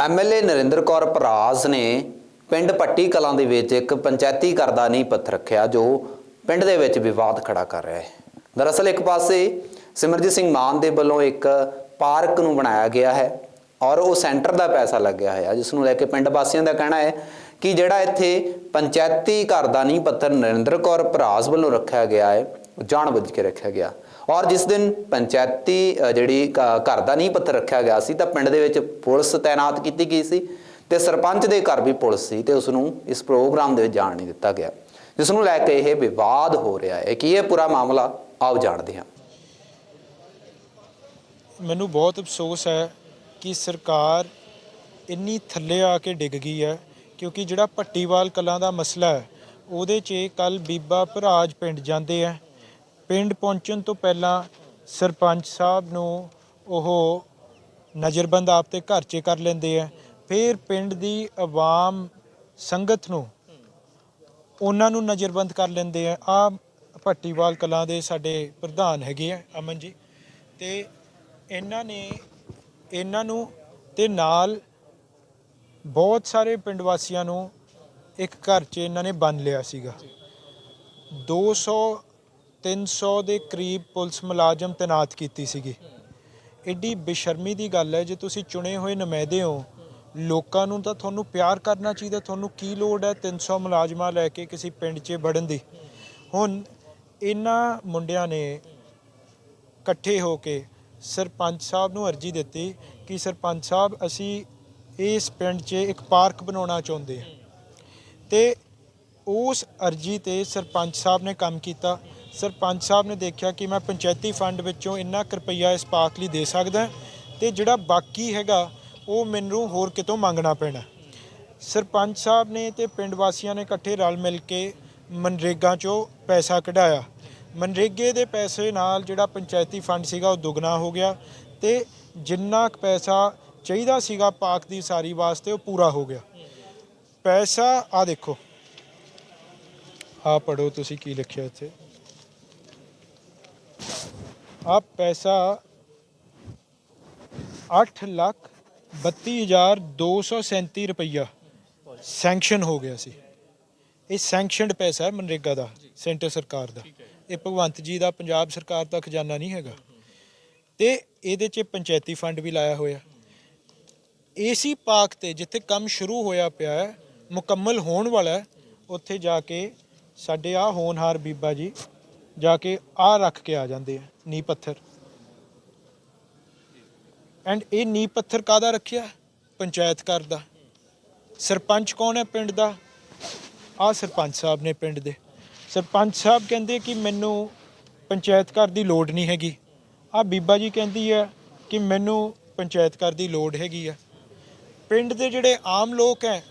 MLA Narendra Kaur ਪਰਾਜ਼ ਨੇ ਪਿੰਡ ਪੱਟੀ ਕਲਾਂ ਦੇ ਵਿੱਚ ਇੱਕ ਪੰਚਾਇਤੀ ਘਰ ਦਾ ਨੀਂਹ ਪੱਥਰ ਰੱਖਿਆ, ਜੋ ਪਿੰਡ ਦੇ ਵਿੱਚ ਵਿਵਾਦ ਖੜਾ ਕਰ ਰਿਹਾ ਹੈ। ਦਰਅਸਲ ਇੱਕ ਪਾਸੇ ਸਿਮਰਜੀਤ ਸਿੰਘ ਮਾਨ ਦੇ ਵੱਲੋਂ ਇੱਕ ਪਾਰਕ ਨੂੰ ਬਣਾਇਆ ਗਿਆ ਹੈ ਔਰ ਉਹ ਸੈਂਟਰ ਦਾ ਪੈਸਾ ਲੱਗਿਆ ਹੋਇਆ, ਜਿਸ ਨੂੰ ਲੈ ਕੇ ਪਿੰਡ ਵਾਸੀਆਂ ਦਾ ਕਹਿਣਾ ਹੈ ਕਿ ਜਿਹੜਾ ਇੱਥੇ ਪੰਚਾਇਤੀ ਘਰ ਦਾ ਨੀਂਹ ਪੱਥਰ ਨਰਿੰਦਰ ਕੌਰ ਭਰਾਸ ਵੱਲੋਂ ਰੱਖਿਆ ਗਿਆ ਹੈ ਜਾਣਬੁੱਝ ਕੇ ਰੱਖਿਆ ਗਿਆ। ਔਰ ਜਿਸ ਦਿਨ ਪੰਚਾਇਤੀ ਜਿਹੜੀ ਘ- ਘਰ ਦਾ ਨੀਂਹ ਪੱਥਰ ਰੱਖਿਆ ਗਿਆ ਸੀ, ਤਾਂ ਪਿੰਡ ਦੇ ਵਿੱਚ ਪੁਲਿਸ ਤਾਇਨਾਤ ਕੀਤੀ ਗਈ ਸੀ ਤੇ ਸਰਪੰਚ ਦੇ ਘਰ ਵੀ ਪੁਲਿਸ ਸੀ ਤੇ ਉਸ ਨੂੰ ਇਸ ਪ੍ਰੋਗਰਾਮ ਦੇ ਵਿੱਚ ਜਾਣ ਨਹੀਂ ਦਿੱਤਾ ਗਿਆ। ਜਿਸ ਨੂੰ ਲੈ ਕੇ ਇਹ ਵਿਵਾਦ ਹੋ ਰਿਹਾ ਹੈ। ਕਿ ਇਹ ਪੂਰਾ ਮਾਮਲਾ? ਆਓ ਜਾਣਦੇ ਹਾਂ। ਮੈਨੂੰ ਬਹੁਤ ਅਫਸੋਸ ਹੈ ਕਿ ਸਰਕਾਰ ਇੰਨੀ ਥੱਲੇ ਆ ਕੇ ਡਿੱਗ ਗਈ ਹੈ, ਕਿਉਂਕਿ ਜਿਹੜਾ ਭੱਟੀਵਾਲ ਕਲਾਂ ਦਾ ਮਸਲਾ ਹੈ, ਉਹਦੇ 'ਚ ਕੱਲ ਬੀਬਾ ਭਰਾਜ ਪਿੰਡ ਜਾਂਦੇ ਆ। ਪਿੰਡ ਪਹੁੰਚਣ ਤੋਂ ਪਹਿਲਾਂ ਸਰਪੰਚ ਸਾਹਿਬ ਨੂੰ ਉਹ ਨਜ਼ਰਬੰਦ ਆਪ ਤੇ ਘਰ 'ਚ ਕਰ ਲੈਂਦੇ ਆ। ਫਿਰ ਪਿੰਡ ਦੀ ਆਵਾਮ ਸੰਗਤ ਨੂੰ ਉਹਨਾਂ ਨੂੰ ਨਜ਼ਰਬੰਦ ਕਰ ਲੈਂਦੇ ਆ। ਆ ਭੱਟੀਵਾਲ ਕਲਾਂ ਦੇ ਸਾਡੇ ਪ੍ਰਧਾਨ ਹੈਗੇ ਆ, ਅਮਨ ਜੀ। ਤੇ ਇਹਨਾਂ ਨੇ, ਇਹਨਾਂ ਨੂੰ ਤੇ ਨਾਲ ਬਹੁਤ ਸਾਰੇ ਪਿੰਡ ਵਾਸੀਆਂ ਨੂੰ ਇੱਕ ਘਰ 'ਚ ਇਹਨਾਂ ਨੇ ਬੰਨ ਲਿਆ ਸੀਗਾ। 200 300 ਦੇ ਕਰੀਬ ਪੁਲਿਸ ਮੁਲਾਜ਼ਮ ਤੈਨਾਤ ਕੀਤੀ ਸੀਗੀ। ਐਡੀ ਬੇਸ਼ਰਮੀ ਦੀ ਗੱਲ ਹੈ, ਜੇ ਤੁਸੀਂ ਚੁਣੇ ਹੋਏ ਨੁਮਾਇੰਦੇ ਹੋ, ਲੋਕਾਂ ਨੂੰ ਤਾਂ ਤੁਹਾਨੂੰ ਪਿਆਰ ਕਰਨਾ ਚਾਹੀਦਾ, ਤੁਹਾਨੂੰ ਕੀ ਲੋੜ ਹੈ 300 ਮੁਲਾਜ਼ਮਾਂ ਲੈ ਕੇ ਕਿਸੇ ਪਿੰਡ 'ਚ ਵੜਨ ਦੀ? ਹੁਣ ਇਹਨਾਂ ਮੁੰਡਿਆਂ ਨੇ ਇਕੱਠੇ ਹੋ ਕੇ ਸਰਪੰਚ ਸਾਹਿਬ ਨੂੰ ਅਰਜੀ ਦਿੱਤੀ ਕਿ ਸਰਪੰਚ ਸਾਹਿਬ, ਅਸੀਂ ਇਸ ਪਿੰਡ 'ਚ ਇੱਕ ਪਾਰਕ ਬਣਾਉਣਾ ਚਾਹੁੰਦੇ ਹਾਂ। ਤੇ ਉਸ ਅਰਜੀ ਤੇ ਸਰਪੰਚ ਸਾਹਿਬ ਨੇ ਕੰਮ ਕੀਤਾ। ਸਰਪੰਚ ਸਾਹਿਬ ਨੇ ਦੇਖਿਆ ਕਿ ਮੈਂ ਪੰਚਾਇਤੀ ਫੰਡ ਵਿੱਚੋਂ ਇੰਨਾ ਕੁ ਰੁਪਈਆ ਇਸ ਪਾਰਕ ਲਈ ਦੇ ਸਕਦਾ ਤੇ ਜਿਹੜਾ ਬਾਕੀ ਹੈਗਾ, ਉਹ ਮੈਨੂੰ ਹੋਰ ਕਿਤੋਂ ਮੰਗਣਾ ਪੈਣਾ। ਸਰਪੰਚ ਸਾਹਿਬ ਨੇ ਤੇ ਪਿੰਡ ਵਾਸੀਆਂ ਨੇ ਇਕੱਠੇ ਰਲ ਮਿਲ ਕੇ ਮਨਰੇਗਾ 'ਚੋਂ ਪੈਸਾ ਕਢਾਇਆ। ਮਨਰੇਗੇ ਦੇ ਪੈਸੇ ਨਾਲ ਜਿਹੜਾ ਪੰਚਾਇਤੀ ਫੰਡ ਸੀਗਾ, ਉਹ ਦੁੱਗਣਾ ਹੋ ਗਿਆ ਤੇ ਜਿੰਨਾ ਕੁ ਪੈਸਾ ਚਾਹੀਦਾ ਸੀਗਾ ਪਾਕ ਦੀ ਸਾਰੀ ਵਾਸਤੇ, ਉਹ ਪੂਰਾ ਹੋ ਗਿਆ। ਪੈਸਾ ਆ ਦੇਖੋ। ਆ ਪੜੋ ਤੁਸੀਂ ਕੀ ਲਿਖਿਆ ਇੱਥੇ। ਆ ਪੈਸਾ 8 ਲੱਖ 32237 ਰੁਪਈਆ ਸੈਂਕਸ਼ਨ ਹੋ ਗਿਆ ਸੀ। ਇਹ ਸੈਂਕਸ਼ਨਡ ਪੈਸਾ ਹੈ ਮਨਰੇਗਾ ਦਾ, ਸੈਂਟਰ ਸਰਕਾਰ ਦਾ। ਇਹ ਭਗਵੰਤ ਜੀ ਦਾ, ਪੰਜਾਬ ਸਰਕਾਰ ਦਾ ਖਜ਼ਾਨਾ ਨਹੀਂ ਹੈਗਾ। ਤੇ ਇਹਦੇ 'ਚ ਪੰਚਾਇਤੀ ਫੰਡ ਵੀ ਲਾਇਆ ਹੋਇਆ। ਏਸੀ ਪਾਰਕ ਤੇ ਜਿੱਥੇ ਕੰਮ ਸ਼ੁਰੂ ਹੋਇਆ ਪਿਆ ਹੈ, ਮੁਕੰਮਲ ਹੋਣ ਵਾਲਾ ਹੈ, ਉੱਥੇ ਜਾ ਕੇ ਸਾਡੇ ਆ ਹੋਣਹਾਰ ਬੀਬਾ ਜੀ ਜਾ ਕੇ ਆ ਰੱਖ ਕੇ ਆ ਜਾਂਦੇ ਆ ਨੀ ਪੱਥਰ। ਐਂਡ ਇਹ ਨੀ ਪੱਥਰ ਕਾਦਾ ਰੱਖਿਆ? ਪੰਚਾਇਤ ਘਰ ਦਾ। ਸਰਪੰਚ ਕੌਣ ਹੈ ਪਿੰਡ ਦਾ? ਆ ਸਰਪੰਚ ਸਾਹਿਬ ਨੇ ਪਿੰਡ ਦੇ। ਸਰਪੰਚ ਸਾਹਿਬ ਕਹਿੰਦੇ ਕਿ ਮੈਨੂੰ ਪੰਚਾਇਤ ਘਰ ਦੀ ਲੋੜ ਨਹੀਂ ਹੈਗੀ। ਆ ਬੀਬਾ ਜੀ ਕਹਿੰਦੀ ਹੈ ਕਿ ਮੈਨੂੰ ਪੰਚਾਇਤ ਘਰ ਦੀ ਲੋੜ ਹੈਗੀ ਆ। ਪਿੰਡ ਦੇ ਜਿਹੜੇ ਆਮ ਲੋਕ ਹੈ,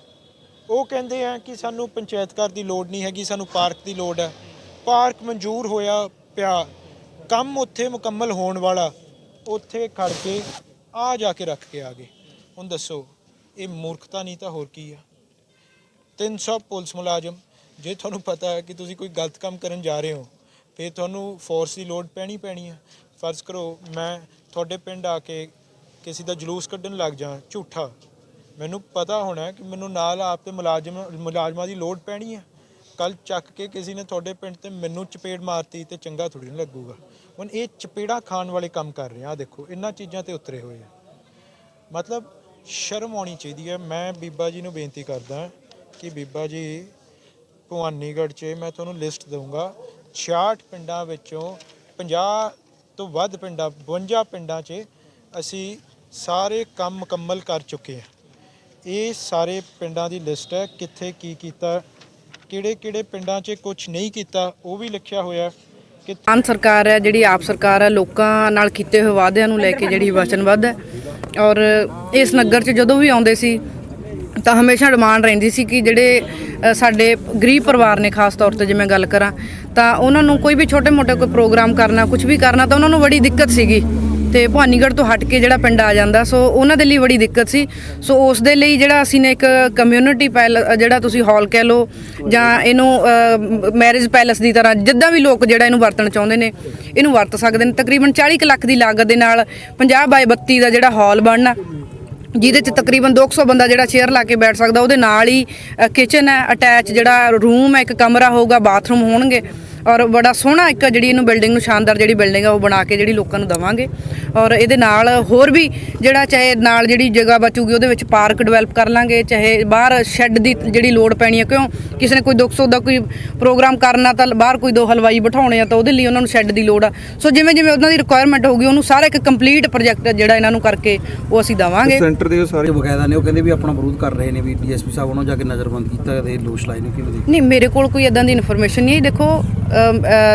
ਉਹ ਕਹਿੰਦੇ ਆ ਕਿ ਸਾਨੂੰ ਪੰਚਾਇਤ ਘਰ ਦੀ ਲੋੜ ਨਹੀਂ ਹੈਗੀ, ਸਾਨੂੰ ਪਾਰਕ ਦੀ ਲੋੜ ਹੈ ਪਾਰਕ ਮਨਜ਼ੂਰ ਹੋਇਆ ਪਿਆ। ਕੰਮ ਉੱਥੇ ਮੁਕੰਮਲ ਹੋਣ ਵਾਲਾ, ਉੱਥੇ ਖੜ ਕੇ ਆ ਜਾ ਕੇ ਰੱਖ ਕੇ ਆ ਗਏ। ਹੁਣ ਦੱਸੋ, ਇਹ ਮੂਰਖਤਾ ਨਹੀਂ ਤਾਂ ਹੋਰ ਕੀ ਆ? 300 ਪੁਲਿਸ ਮੁਲਾਜ਼ਮ, ਜੇ ਤੁਹਾਨੂੰ ਪਤਾ ਹੈ ਕਿ ਤੁਸੀਂ ਕੋਈ ਗਲਤ ਕੰਮ ਕਰਨ ਜਾ ਰਹੇ ਹੋ, ਫਿਰ ਤੁਹਾਨੂੰ ਫੋਰਸ ਦੀ ਲੋੜ ਪੈਣੀ ਪੈਣੀ ਹੈ ਫਰਜ਼ ਕਰੋ, ਮੈਂ ਤੁਹਾਡੇ ਪਿੰਡ ਆ ਕੇ ਕਿਸੇ ਦਾ ਜਲੂਸ ਕੱਢਣ ਲੱਗ ਜਾ, ਝੂਠਾ। ਮੈਨੂੰ ਪਤਾ ਹੋਣਾ ਕਿ ਮੈਨੂੰ ਨਾਲ ਆਪ ਤੇ ਮੁਲਾਜ਼ਮ, ਮੁਲਾਜ਼ਮਾਂ ਦੀ ਲੋੜ ਪੈਣੀ ਹੈ ਕੱਲ ਚੱਕ ਕੇ ਕਿਸੇ ਨੇ ਤੁਹਾਡੇ ਪਿੰਡ ਤੇ ਮੈਨੂੰ ਚਪੇੜ ਮਾਰਤੀ ਤੇ ਚੰਗਾ ਥੋੜੀ ਨਾ ਲੱਗੂਗਾ। ਹੁਣ ਇਹ ਚਪੇੜਾ ਖਾਣ ਵਾਲੇ ਕੰਮ ਕਰ ਰਹੇ ਆ ਦੇਖੋ, ਇਹਨਾਂ ਚੀਜ਼ਾਂ ਤੇ ਉਤਰੇ ਹੋਏ ਆ। ਮਤਲਬ ਸ਼ਰਮ ਆਉਣੀ ਚਾਹੀਦੀ ਹੈ। ਮੈਂ ਬੀਬਾ ਜੀ ਨੂੰ ਬੇਨਤੀ ਕਰਦਾ ਕਿ ਬੀਬਾ ਜੀ, ਭਵਾਨੀਗੜ੍ਹ 'ਚ ਮੈਂ ਤੁਹਾਨੂੰ ਲਿਸਟ ਦਊਂਗਾ। 66 ਪਿੰਡਾਂ ਵਿੱਚੋਂ 50 ਤੋਂ ਵੱਧ ਪਿੰਡਾਂ 52 ਪਿੰਡਾਂ 'ਚ ਅਸੀਂ ਸਾਰੇ ਕੰਮ ਮੁਕੰਮਲ ਕਰ ਚੁੱਕੇ ਹਾਂ ਇਹ ਸਾਰੇ ਪਿੰਡਾਂ ਦੀ ਲਿਸਟ ਹੈ, ਕਿੱਥੇ ਕੀ ਕੀਤਾ ਕਿਹੜੇ ਕਿਹੜੇ ਪਿੰਡਾਂ 'ਚ ਕੁਝ ਨਹੀਂ ਕੀਤਾ, ਉਹ ਵੀ ਲਿਖਿਆ ਹੋਇਆ ਕਿ ਆਨ ਸਰਕਾਰ ਹੈ, ਜਿਹੜੀ ਆਪ ਸਰਕਾਰ ਹੈ, ਲੋਕਾਂ ਨਾਲ ਕੀਤੇ ਹੋਏ ਵਾਅਦਿਆਂ ਨੂੰ ਲੈ ਕੇ ਜਿਹੜੀ ਵਚਨਬੱਧ ਹੈ। ਔਰ ਇਸ ਨਗਰ 'ਚ ਜਦੋਂ ਵੀ ਆਉਂਦੇ ਸੀ, ਤਾਂ ਹਮੇਸ਼ਾ ਡਿਮਾਂਡ ਰਹਿੰਦੀ ਸੀ ਕਿ ਜਿਹੜੇ ਸਾਡੇ ਗਰੀਬ ਪਰਿਵਾਰ ਨੇ ਖਾਸ ਤੌਰ ਤੇ ਜੇ ਮੈਂ ਗੱਲ ਕਰਾਂ, ਤਾਂ ਉਹਨਾਂ ਨੂੰ ਕੋਈ ਵੀ ਛੋਟੇ-ਮੋਟੇ ਕੋਈ ਪ੍ਰੋਗਰਾਮ ਕਰਨਾ ਕੁਝ ਵੀ ਕਰਨਾ, ਤਾਂ ਉਹਨਾਂ ਨੂੰ ਬੜੀ ਦਿੱਕਤ ਸੀਗੀ। ਤੇ ਭਵਾਨੀਗੜ੍ਹ ਤੋਂ ਹਟ ਕੇ ਜਿਹੜਾ ਪਿੰਡ ਆ ਜਾਂਦਾ, ਸੋ ਉਹਨਾਂ ਦੇ ਲਈ ਬੜੀ ਦਿੱਕਤ ਸੀ। ਸੋ ਉਸ ਦੇ ਲਈ ਜਿਹੜਾ ਅਸੀਂ ਨੇ ਇੱਕ ਕਮਿਊਨਿਟੀ ਪੈਲ ਜਿਹੜਾ ਤੁਸੀਂ ਹਾਲ ਕਹਿ ਲਓ, ਜਾਂ ਇਹਨੂੰ ਮੈਰਿਜ ਪੈਲੇਸ ਦੀ ਤਰ੍ਹਾਂ ਜਿੱਦਾਂ ਵੀ ਲੋਕ ਜਿਹੜਾ ਇਹਨੂੰ ਵਰਤਣ ਚਾਹੁੰਦੇ ਨੇ, ਇਹਨੂੰ ਵਰਤ ਸਕਦੇ ਨੇ। ਤਕਰੀਬਨ 40 ਕੁ ਲੱਖ ਦੀ ਲਾਗਤ ਦੇ ਨਾਲ 50 ਬਾਈ 32 ਦਾ ਜਿਹੜਾ ਹਾਲ ਬਣਨਾ, ਜਿਹਦੇ ਚ ਤਕਰੀਬਨ 200 ਬੰਦਾ ਜਿਹੜਾ ਚੇਅਰ ਲਾ ਕੇ ਬੈਠ ਸਕਦਾ, ਉਹਦੇ ਨਾਲ ਹੀ ਕਿਚਨ ਹੈ ਅਟੈਚ ਜਿਹੜਾ ਰੂਮ ਹੈ, ਇੱਕ ਕਮਰਾ ਹੋਊਗਾ ਬਾਥਰੂਮ ਹੋਣਗੇ। ਔਰ ਬੜਾ ਸੋਹਣਾ ਇੱਕ ਜਿਹੜੀ ਇਹਨੂੰ ਬਿਲਡਿੰਗ ਨੂੰ ਸ਼ਾਨਦਾਰ ਜਿਹੜੀ ਬਿਲਡਿੰਗ ਆ ਉਹ ਬਣਾ ਕੇ ਜਿਹੜੀ ਲੋਕਾਂ ਨੂੰ ਦਵਾਂਗੇ। ਔਰ ਇਹਦੇ ਨਾਲ ਹੋਰ ਵੀ ਜਿਹੜਾ ਚਾਹੇ ਨਾਲ ਜਿਹੜੀ ਜਗ੍ਹਾ ਬਚੂਗੀ ਉਹਦੇ ਵਿੱਚ ਪਾਰਕ ਡਿਵੈਲਪ ਕਰ ਲਾਂਗੇ ਚਾਹੇ ਬਾਹਰ ਸ਼ੈੱਡ ਦੀ ਜਿਹੜੀ ਲੋੜ ਪੈਣੀ ਹੈ ਕਿਉਂ ਕਿਸੇ ਨੇ ਕੋਈ ਦੁੱਖ ਸੁੱਖ ਦਾ ਕੋਈ ਪ੍ਰੋਗਰਾਮ ਕਰਨਾ ਤਾਂ ਬਾਹਰ ਕੋਈ ਦੋ ਹਲਵਾਈ ਬਿਠਾਉਣੇ ਆ ਤਾਂ ਉਹਦੇ ਲਈ ਉਹਨਾਂ ਨੂੰ ਸ਼ੈੱਡ ਦੀ ਲੋੜ ਆ। ਸੋ ਜਿਵੇਂ ਜਿਵੇਂ ਉਹਨਾਂ ਦੀ ਰਿਕੁਆਇਰਮੈਂਟ ਹੋਊਗੀ ਉਹਨੂੰ ਸਾਰਾ ਇੱਕ ਕੰਪਲੀਟ ਪ੍ਰੋਜੈਕਟ ਜਿਹੜਾ ਇਹਨਾਂ ਨੂੰ ਕਰਕੇ ਉਹ ਅਸੀਂ ਦਵਾਂਗੇ। ਸੈਂਟਰ ਦੇ ਸਾਰੇ ਬਕਾਇਦਾ ਨੇ ਉਹ ਕਹਿੰਦੇ ਵੀ ਆਪਣਾ ਵਿਰੋਧ ਕਰ ਰਹੇ ਨੇ ਵੀ ਡੀਐਸਪੀ ਸਾਹਿਬ ਉਹਨਾਂ ਜਾ ਕੇ ਨਜ਼ਰਬੰਦ ਕੀਤਾ ਤੇ ਦੋਸ਼ ਲਾਏ ਨੇ ਕਿਵੇਂ ਨਹੀਂ ਮੇਰੇ ਕੋਲ ਕੋਈ ਇਦਾਂ ਦੀ ਇਨਫੋਰਮੇਸ਼ਨ ਨਹੀਂ ਹੈ। ਦੇਖੋ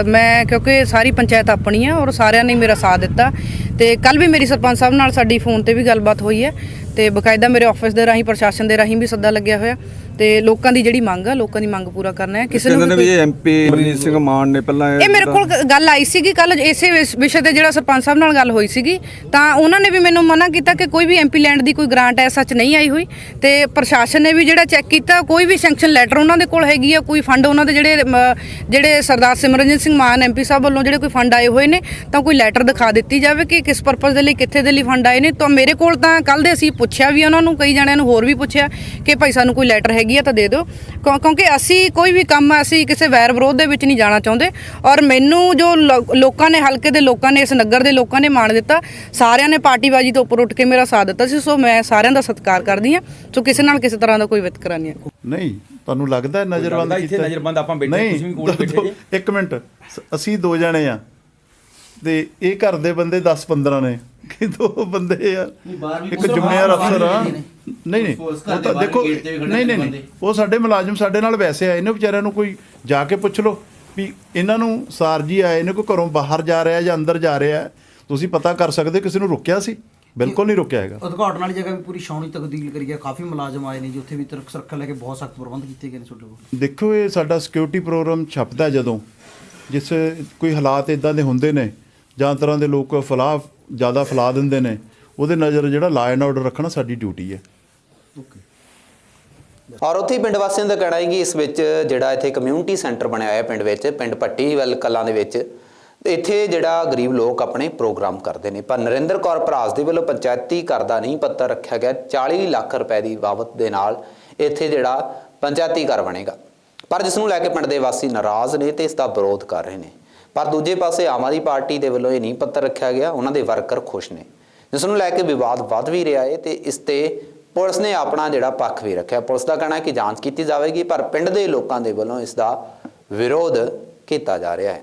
ਮੈਂ ਕਿਉਂਕਿ ਸਾਰੀ ਪੰਚਾਇਤ ਆਪਣੀ ਆ ਔਰ ਸਾਰਿਆਂ ਨੇ ਮੇਰਾ ਸਾਥ ਦਿੱਤਾ। ਤੇ ਕੱਲ ਵੀ ਮੇਰੀ ਸਰਪੰਚ ਸਾਹਿਬ ਨਾਲ ਸਾਡੀ ਫੋਨ ਤੇ ਵੀ ਗੱਲਬਾਤ ਹੋਈ ਹੈ ਤੇ ਬਕਾਇਦਾ ਮੇਰੇ ਆਫਿਸ ਦੇ ਰਾਹੀਂ ਪ੍ਰਸ਼ਾਸਨ ਦੇ ਰਾਹੀਂ ਵੀ ਸੱਦਾ ਲੱਗਿਆ ਹੋਇਆ। ਤੇ ਲੋਕਾਂ ਦੀ ਜਿਹੜੀ ਮੰਗ ਆ ਲੋਕਾਂ ਦੀ ਮੰਗ ਪੂਰਾ ਕਰਨਾ ਹੈ। ਕਿਸੇ ਨੂੰ ਵੀ ਐਮਪੀ ਅਮਰੀਤ ਸਿੰਘ ਮਾਨ ਨੇ ਪਹਿਲਾਂ ਇਹ ਮੇਰੇ ਕੋਲ ਗੱਲ ਆਈ ਸੀਗੀ ਕੱਲ ਇਸੇ ਵਿਸ- ਤੇ ਜਿਹੜਾ ਸਰਪੰਚ ਸਾਹਿਬ ਨਾਲ ਗੱਲ ਹੋਈ ਸੀਗੀ। ਤਾਂ ਉਹਨਾਂ ਨੇ ਵੀ ਮੈਨੂੰ ਮਨਾ ਕੀਤਾ ਕਿ ਕੋਈ ਵੀ ਐਮਪੀ ਲੈਂਡ ਦੀ ਕੋਈ ਗ੍ਰਾਂਟ ਐ ਸੱਚ ਨਹੀਂ ਆਈ ਹੋਈ। ਤੇ ਪ੍ਰਸ਼ਾਸਨ ਨੇ ਵੀ ਜਿਹੜਾ ਚੈੱਕ ਕੀਤਾ ਕੋਈ ਵੀ ਸੈਂਕਸ਼ਨ ਲੈਟਰ ਉਹਨਾਂ ਦੇ ਕੋਲ ਹੈਗੀ ਆ ਕੋਈ ਫੰਡ ਉਹਨਾਂ ਦੇ ਜਿਹੜੇ ਜਿਹੜੇ ਸਰਦਾਰ ਸਿਮਰਨਜੀਤ ਸਿੰਘ ਮਾਨ ਐਮਪੀ ਸਾਹਿਬ ਵੱਲੋਂ ਜਿਹੜੇ ਕੋਈ ਫੰਡ ਆਏ ਹੋਏ ਨੇ ਤਾਂ ਕੋਈ ਲੈਟਰ ਦਿਖਾ ਦਿੱਤੀ ਜਾਵੇ ਕਿ ਕਿਸ ਪਰਪਸ ਦੇ ਲਈ ਕਿੱਥੇ ਦੇ ਲਈ ਫੰਡ ਆਏ ਨੇ ਤਾਂ ਮੇਰੇ ਕੋਲ ਤਾਂ ਕੱਲ ਦੇ ਅਸੀਂ ਪੁੱਛਿਆ ਵੀ ਉਹਨਾਂ ਨੂੰ ਕਈ ਜਣਿਆਂ ਨੂੰ ਹੋਰ ਵੀ ਪੁੱਛਿਆ ਕਿ ਭਾਈ ਸਾਨੂੰ ਕੋਈ ਲੈਟਰ ਹੈਗੀ ਆ ਤਾਂ ਦੇ ਦਿਓ। ਕਿਉਂ- ਕਿਉਂਕਿ ਅਸੀਂ ਕੋਈ ਵੀ ਕੰਮ ਅਸੀਂ ਕਿਸੇ ਵੈਰ ਵਿਰੋਧ ਦੇ ਵਿੱਚ ਨਹੀਂ ਜਾਣਾ ਚਾਹੁੰਦੇ। ਔਰ ਮੈਨੂੰ ਜੋ ਲੋਕਾਂ ਨੇ ਹਲਕੇ ਦੇ ਲੋਕਾਂ ਨੇ ਇਸ ਨਗਰ ਦੇ ਲੋਕਾਂ ਨੇ ਮਾਣ ਦਿੱਤਾ ਸਾਰਿਆਂ ਨੇ ਪਾਰਟੀਬਾਜ਼ੀ ਤੋਂ ਉੱਪਰ ਉੱਠ ਕੇ ਮੇਰਾ ਸਾਥ ਦਿੱਤਾ ਸੀ ਸੋ ਮੈਂ ਸਾਰਿਆਂ ਦਾ ਸਤਿਕਾਰ ਕਰਦੀ ਹਾਂ। ਸੋ ਕਿਸੇ ਨਾਲ ਕਿਸੇ ਤਰ੍ਹਾਂ ਦਾ ਕੋਈ ਵਿਤਕਰਾ ਨਹੀਂ ਹੈ। ਨਹੀਂ ਤੁਹਾਨੂੰ ਲੱਗਦਾ ਹੈ ਨਜ਼ਰਬੰਦ ਇੱਥੇ? ਨਜ਼ਰਬੰਦ ਆਪਾਂ ਬੈਠੇ, ਤੁਸੀਂ ਵੀ ਕੋਲ ਬੈਠੇ ਜੇ। ਇੱਕ ਮਿੰਟ ਸ- ਅਸੀਂ ਦੋ ਜਣੇ ਆ ਤੇ ਇਹ ਘਰ ਦੇ ਬੰਦੇ 10 15 ਨੇ। ਕਿ ਦੋ ਬੰਦੇ ਆ। ਇੱਕ ਜ਼ਿੰਮੇਵਾਰ ਅਫਸਰ ਆ। ਨਹੀਂ ਨਹੀਂ। ਉਹ ਤਾਂ ਦੇਖੋ ਨਹੀਂ ਨਹੀਂ ਉਹ ਸਾਡੇ ਮੁਲਾਜ਼ਮ ਸਾਡੇ ਨਾਲ ਵੈਸੇ ਆਏ ਨੇ ਵਿਚਾਰਿਆਂ ਨੂੰ ਕੋਈ ਜਾ ਕੇ ਪੁੱਛ ਲਓ ਵੀ ਇਹਨਾਂ ਨੂੰ ਸਾਰ ਜੀ ਆਏ ਨੇ ਕੋਈ ਘਰੋਂ ਬਾਹਰ ਜਾ ਰਿਹਾ ਜਾਂ ਅੰਦਰ ਜਾ ਰਿਹਾ। ਤੁਸੀਂ ਪਤਾ ਕਰ ਸਕਦੇ ਕਿਸੇ ਨੂੰ ਰੁਕਿਆ ਸੀ? ਬਿਲਕੁਲ ਨਹੀਂ ਰੁਕਿਆ ਹੈਗਾ। ਉਦਘਾਟਨ ਵਾਲੀ ਜਗ੍ਹਾ ਵੀ ਪੂਰੀ ਛਾਉਣੀ ਤਬਦੀਲ ਕਰੀ ਗਿਆ ਕਾਫੀ ਮੁਲਾਜ਼ਮ ਆਏ ਨੇ ਜੀ ਉੱਥੇ ਵੀ ਤਰਕ ਸੁਰੱਖਿਆ ਲੈ ਕੇ ਬਹੁਤ ਸਖਤ ਪ੍ਰਬੰਧ ਕੀਤੇ ਗਏ ਨੇ ਤੁਹਾਡੇ ਕੋਲ। ਦੇਖੋ ਇਹ ਸਾਡਾ ਸਿਕਿਉਰਿਟੀ ਪ੍ਰੋਗਰਾਮ ਛਪਦਾ ਜਦੋਂ। ਜਿਸ ਕੋਈ ਹਾਲਾਤ ਇਦਾਂ ਦੇ ਹੁੰਦੇ ਨੇ ਜਾਂ ਤਰ੍ਹਾਂ ਦੇ ਲੋਕ ਫਲਾਹ ਜ਼ਿਆਦਾ ਫੈਲਾ ਦਿੰਦੇ ਨੇ ਉਹਦੇ ਨਜ਼ਰ ਜਿਹੜਾ ਲਾ ਐਂਡ ਆਰਡਰ ਰੱਖਣਾ ਸਾਡੀ ਡਿਊਟੀ ਹੈ। ਔਰ ਉੱਥੇ ਪਿੰਡ ਵਾਸੀਆਂ ਦਾ ਕਹਿਣਾ ਹੈ ਕਿ ਇਸ ਵਿੱਚ ਜਿਹੜਾ ਇੱਥੇ ਕਮਿਊਨਿਟੀ ਸੈਂਟਰ ਬਣਿਆ ਹੋਇਆ ਪਿੰਡ ਵਿੱਚ ਪਿੰਡ ਪੱਟੀਵਲ ਕਲਾਂ ਦੇ ਵਿੱਚ ਇੱਥੇ ਜਿਹੜਾ ਗਰੀਬ ਲੋਕ ਆਪਣੇ ਪ੍ਰੋਗਰਾਮ ਕਰਦੇ ਨੇ। ਪਰ ਨਰਿੰਦਰ ਕੌਰ ਭਰਾਸ ਦੇ ਵੱਲੋਂ ਪੰਚਾਇਤੀ ਘਰ ਦਾ ਨਹੀਂ ਪੱਤਰ ਰੱਖਿਆ ਗਿਆ 40 ਲੱਖ ਰੁਪਏ ਦੀ ਬਾਬਤ ਦੇ ਨਾਲ ਇੱਥੇ ਜਿਹੜਾ ਪੰਚਾਇਤੀ ਘਰ ਬਣੇਗਾ। ਪਰ ਜਿਸ ਨੂੰ ਲੈ ਕੇ ਪਿੰਡ ਦੇ ਵਾਸੀ ਨਾਰਾਜ਼ ਨੇ ਤੇ ਇਸ ਦਾ ਵਿਰੋਧ ਕਰ ਰਹੇ ਨੇ। ਪਰ ਦੂਜੇ ਪਾਸੇ ਆਮ ਆਦਮੀ ਪਾਰਟੀ ਦੇ ਵੱਲੋਂ ਇਹ ਨਹੀਂ ਪੱਤਰ ਰੱਖਿਆ ਗਿਆ, ਉਹਨਾਂ ਦੇ ਵਰਕਰ ਖੁਸ਼ ਨੇ। ਜਿਸ ਨੂੰ ਲੈ ਕੇ ਵਿਵਾਦ ਵੱਧ ਵੀ ਰਿਹਾ ਹੈ ਤੇ ਇਸ ਤੇ ਪੁਲਿਸ ਨੇ ਆਪਣਾ ਜਿਹੜਾ ਪੱਖ ਵੀ ਰੱਖਿਆ। ਪੁਲਿਸ ਦਾ ਕਹਿਣਾ ਹੈ ਕਿ ਜਾਂਚ ਕੀਤੀ ਜਾਵੇਗੀ, ਪਰ ਪਿੰਡ ਦੇ ਲੋਕਾਂ ਦੇ ਵੱਲੋਂ ਇਸ ਦਾ ਵਿਰੋਧ ਕੀਤਾ ਜਾ ਰਿਹਾ ਹੈ।